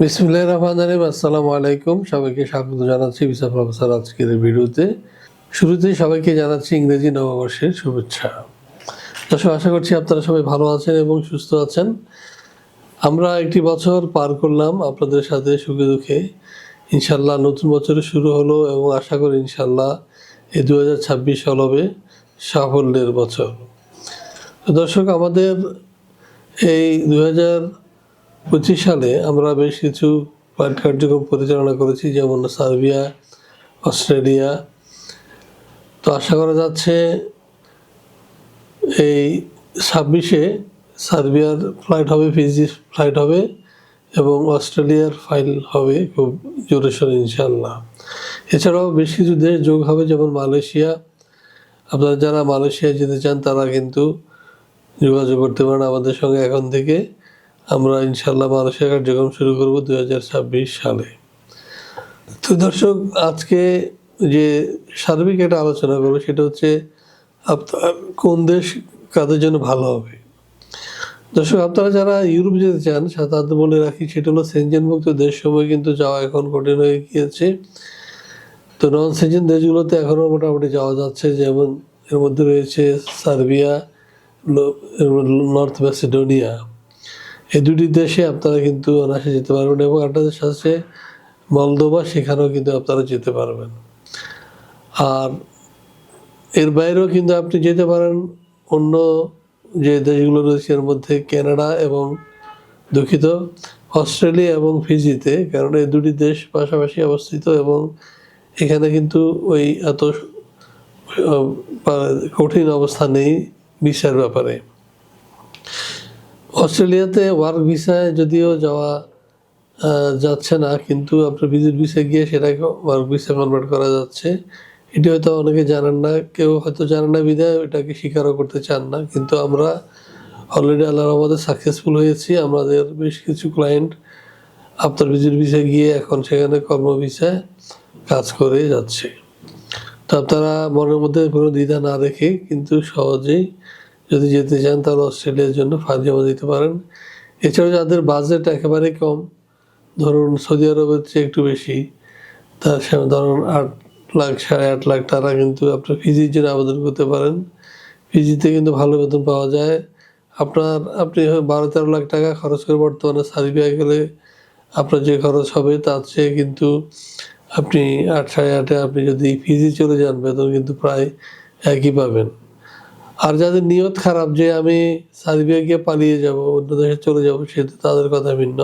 বিসমুল্লাহ রহমান রহিম। আসসালামু আলাইকুম। সবাইকে স্বাগত জানাচ্ছি ভিসা প্রফেসর আজকের ভিডিওতে। শুরুতেই সবাইকে জানাচ্ছি ইংরেজি নববর্ষের শুভেচ্ছা। দর্শক, আশা করছি আপনারা সবাই ভালো আছেন এবং সুস্থ আছেন। আমরা একটি বছর পার করলাম আপনাদের সাথে সুখে দুঃখে। ইনশাল্লাহ নতুন বছরের শুরু হলো এবং আশা করি ইনশাল্লাহ এই দু হাজার ছাব্বিশ সাল হবে সাফল্যের বছর। দর্শক, আমাদের এই দু হাজার পঁচিশ সালে আমরা বেশ কিছু কার্যক্রম পরিচালনা করেছি, যেমন সার্বিয়া, অস্ট্রেলিয়া। তো আশা করা যাচ্ছে এই ছাব্বিশে সার্বিয়ার ফ্লাইট হবে ফিজি ফ্লাইট হবে এবং অস্ট্রেলিয়ার ফাইল হবে খুব জোরে সোরে ইনশাল্লাহ এছাড়াও বেশ কিছু দেশ যোগ হবে, যেমন মালয়েশিয়া। আপনারা যারা মালয়েশিয়া যেতে চান, তারা কিন্তু যোগাযোগ করতে পারেন আমাদের সঙ্গে এখন থেকে। আমরা ইনশাল্লাহ মালয়েশিয়া কার্যক্রম শুরু করব দু হাজার ছাব্বিশ সালে। তো দর্শক, আজকে যে সার্বিক একটা আলোচনা করব সেটা হচ্ছে আপনার কোন দেশ কাদের জন্য ভালো হবে। দর্শক, আপনারা যারা ইউরোপ যেতে চান, সাধারণত বলে রাখি সেটা হলো সেনজেনমুক্ত দেশ সময় কিন্তু যাওয়া এখন কঠিন হয়ে গিয়েছে। তো নন সেনজেন দেশগুলোতে এখনও মোটামুটি যাওয়া যাচ্ছে, যেমন এর মধ্যে রয়েছে সার্বিয়া নর্থ ম্যাসিডোনিয়া এই দুটি দেশে আপনারা কিন্তু অনায়াসে যেতে পারবেন এবং একটা দেশ আছে মলদোবা সেখানেও কিন্তু আপনারা যেতে পারবেন। আর এর বাইরেও কিন্তু আপনি যেতে পারেন অন্য যে দেশগুলো রয়েছে এর মধ্যে কানাডা এবং দুঃখিত অস্ট্রেলিয়া এবং ফিজিতে, কারণ এই দুটি দেশ পাশাপাশি অবস্থিত এবং এখানে কিন্তু ওই এত কঠিন অবস্থা নেই ভিসার ব্যাপারে। অস্ট্রেলিয়াতে ওয়ার্ক ভিসায় যদিও যাওয়া যাচ্ছে না, কিন্তু আপনার ভিজিট ভিসা গিয়ে সেটাকে ওয়ার্ক ভিসা কনভার্ট করা যাচ্ছে। এটি হয়তো অনেকে জানেন না, কেউ হয়তো জানেন না বিধায় এটাকে স্বীকারও করতে চান না, কিন্তু আমরা অলরেডি আল্লাহর আমাদের সাকসেসফুল হয়েছি, আমাদের বেশ কিছু ক্লায়েন্ট আপনার ভিজিট ভিসা গিয়ে এখন সেখানে কর্ম ভিসায় কাজ করে যাচ্ছে। তো আপনারা মনের মধ্যে কোনো দ্বিধা না রেখে কিন্তু সহজেই যদি যেতে চান তাহলে অস্ট্রেলিয়ার জন্য ফাইল জমা দিতে পারেন। এছাড়াও যাদের বাজেট একেবারে কম, ধরুন সৌদি আরবের চেয়ে একটু বেশি, তার সামনে ধরুন আট লাখ, সাড়ে আট লাখ টাকা কিন্তু আপনার ফিজির জন্য আবেদন করতে পারেন। ফিজিতে কিন্তু ভালো বেতন পাওয়া যায়। আপনার, আপনি বারো তেরো লাখ টাকা খরচ করে বর্তমানে সার্বিয়া গেলে আপনার যে খরচ হবে তার চেয়ে কিন্তু আপনি আট, সাড়ে আটে আপনি যদি ফিজি চলে যান, বেতন কিন্তু প্রায় একই পাবেন। আর যাদের নিয়ত খারাপ যে আমি সার্বিয়া গিয়ে পালিয়ে যাব, অন্য দেশে চলে যাব সেটা তাদের কথা ভিন্ন।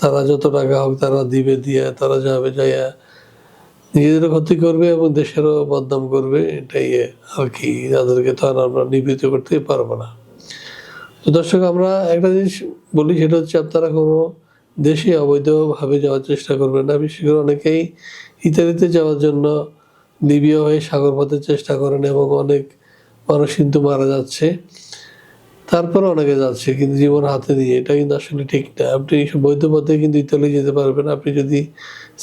তারা যত টাকা হোক তারা দিবে, দিয়ে, তারা যাবে, যাইয়া নিজেদেরও ক্ষতি করবে এবং দেশেরও বদনাম করবে, এটাই আর কি। যাদেরকে তো আর আমরা নিবৃত্ত করতে পারব না। তো দর্শক, আমরা একটা জিনিস বলি, সেটা হচ্ছে আপনারা কোনো দেশে অবৈধভাবে যাওয়ার চেষ্টা করবেন না। বিশেষ করে অনেকেই ইতালিতে যাওয়ার জন্য লিবিয়া হয়ে সাগর পথের চেষ্টা করেন এবং অনেক মানুষ কিন্তু মারা যাচ্ছে। তারপরে অনেকে যাচ্ছে, কিন্তু জীবন হাতে নিয়ে। এটা কিন্তু আসলে ঠিক না। আপনি বৈধ পথে কিন্তু ইতালি যেতে পারবেন আপনি যদি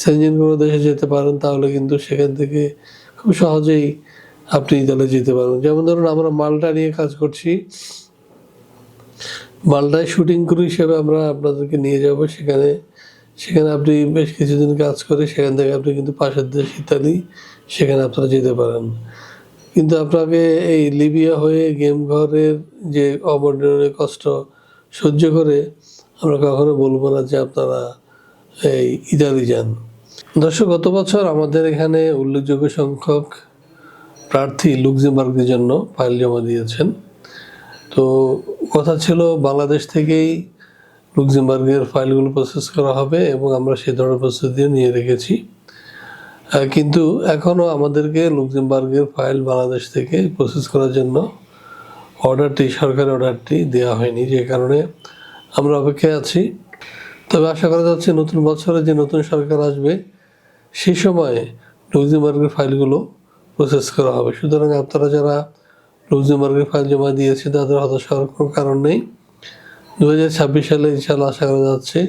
সেনজেন কোনো দেশে যেতে পারেন, তাহলে কিন্তু সেখান থেকে খুব সহজেই আপনি ইতালি যেতে পারবেন। যেমন ধরুন, আমরা মালটা নিয়ে কাজ করছি। মালটায় শুটিং ক্রু হিসেবে আমরা আপনাদেরকে নিয়ে যাব। সেখানে সেখানে আপনি বেশ কিছুদিন কাজ করে, সেখান থেকে আপনি কিন্তু পাশের দেশ ইতালি, সেখানে আপনারা যেতে পারেন। কিন্তু আপনাকে এই লিবিয়া হয়ে গেম ঘরের যে অবর্ণনীয় কষ্ট সহ্য করে আমরা কখনো বলব না যে আপনারা এই ইতালি যান। দর্শক, গত বছর আমাদের এখানে উল্লেখযোগ্য সংখ্যক প্রার্থী লুক্সেমবার্গের জন্য ফাইল জমা দিয়েছেন। তো কথা ছিল, বাংলাদেশ থেকেই লুক্সেমবার্গের ফাইলগুলো প্রসেস করা হবে এবং আমরা সেই ধরনের প্রস্তুতিও নিয়ে রেখেছি। কিন্তু এখনও আমাদেরকে লুক্সেমবার্গের ফাইল বাংলাদেশ থেকে প্রসেস করার জন্য অর্ডারটি, সরকারি অর্ডারটি দেওয়া হয়নি, যে কারণে আমরা অপেক্ষায় আছি। তবে আশা করা যাচ্ছে নতুন বছরে যে নতুন সরকার আসবে সেই সময়ে লুক্সেমবার্গের ফাইলগুলো প্রসেস করা হবে। সুতরাং আপনারা যারা লুক্সেমবার্গের ফাইল জমা দিয়েছে, তাদের হতাশ হওয়ার কোনো কারণ নেই। দু হাজার ছাব্বিশ সালে ইনশাল্লাহ আশা করা যাচ্ছে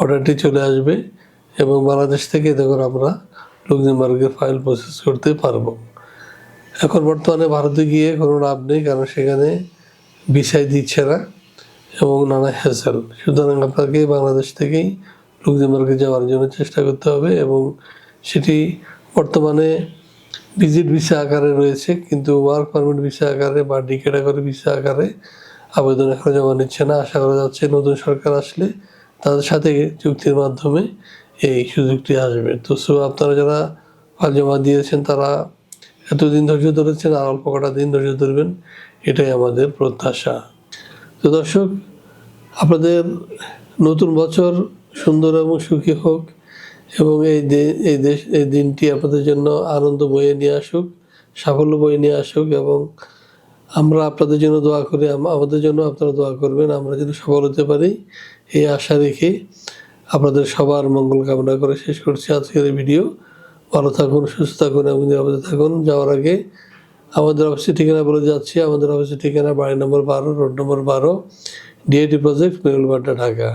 অর্ডারটি চলে আসবে এবং বাংলাদেশ থেকে তখন আমরা লুক্সেমবার্গের ফাইল প্রসেস করতে পারব। এখন বর্তমানে ভারতে গিয়ে কোনো লাভ নেই, কারণ সেখানে বিষয় দিচ্ছে না এবং নানা হ্যাসেল সুতরাং আপনাকে বাংলাদেশ থেকেই লুক্সেমবার্গে যাওয়ার জন্য চেষ্টা করতে হবে এবং সেটি বর্তমানে ভিজিট ভিসা আকারে রয়েছে, কিন্তু ওয়ার্ক পারমিট ভিসা আকারে বা ডি ক্যাটাগরি ভিসা আকারে আবেদন এখনও জমা নিচ্ছে না। আশা করা যাচ্ছে নতুন সরকার আসলে তাদের সাথে চুক্তির মাধ্যমে এই সুযোগটি আসবে। তো সো আপনারা যারা জমা দিয়েছেন, তারা এতদিন ধৈর্য ধরেছেন, আর অল্প কটা দিন ধৈর্য ধরবেন, এটাই আমাদের প্রত্যাশা। তো দর্শক, আপনাদের নতুন বছর সুন্দর এবং সুখী হোক, এবং এই এই দেশ, এই দিনটি আপনাদের জন্য আনন্দ বয়ে নিয়ে আসুক, সাফল্য বয়ে নিয়ে আসুক, এবং আমরা আপনাদের জন্য দোয়া করি আমাদের জন্য আপনারা দোয়া করবেন, আমরা যেন সফল হতে পারি, এই আশা রেখে আপনাদের সবার মঙ্গল কামনা করে শেষ করছি আজকের ভিডিও। ভালো থাকুন, সুস্থ থাকুন, এবং নিরাপদে থাকুন। যাওয়ার আগে আমাদের অফিসের ঠিকানা বলে যাচ্ছি। আমাদের অফিসের ঠিকানা বাড়ি নম্বর বারো, রোড নম্বর বারো ডিআইটি প্রজেক্ট মেরুলবাড্ডা ঢাকা।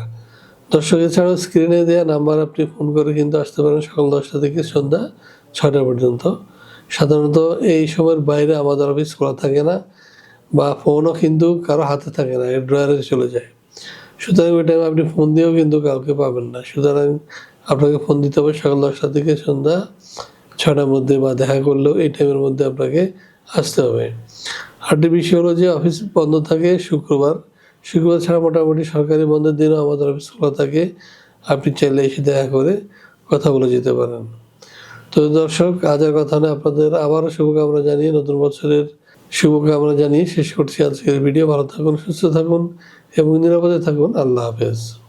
দর্শক, এছাড়াও স্ক্রিনে দেওয়া নাম্বার আপনি ফোন করে কিন্তু আসতে পারেন সকাল দশটা থেকে সন্ধ্যা ছটা পর্যন্ত। সাধারণত এই সময়ের বাইরে আমাদের অফিস খোলা থাকে না বা ফোনও কিন্তু কারও হাতে থাকে না, এর ড্রয়ারে চলে যায়। সুতরাং ওই টাইমে আপনি ফোন দিয়েও কিন্তু কাউকে পাবেন না। সুতরাং আপনাকে ফোন দিতে হবে সকাল দশটা থেকে সন্ধ্যা ছটার মধ্যে বা দেখা করলেও এই টাইমের মধ্যে আপনাকে আসতে হবে। আরেকটি বিষয় হলো যে অফিস বন্ধ থাকে শুক্রবার। শুক্রবার ছাড়া মোটামুটি সরকারি বন্ধের দিনও আমাদের অফিস খোলা থাকে। আপনি চাইলে এসে দেখা করে কথা বলে যেতে পারেন। তো দর্শক, আজ আর কথা নয়। আপনাদের আবারও শুভকামনা জানিয়ে নতুন বছরের শুভকামনা জানিয়ে শেষ করছি আজকের ভিডিও। ভালো থাকুন, সুস্থ থাকুন এবং নিরাপদে থাকুন। আল্লাহ হাফেজ।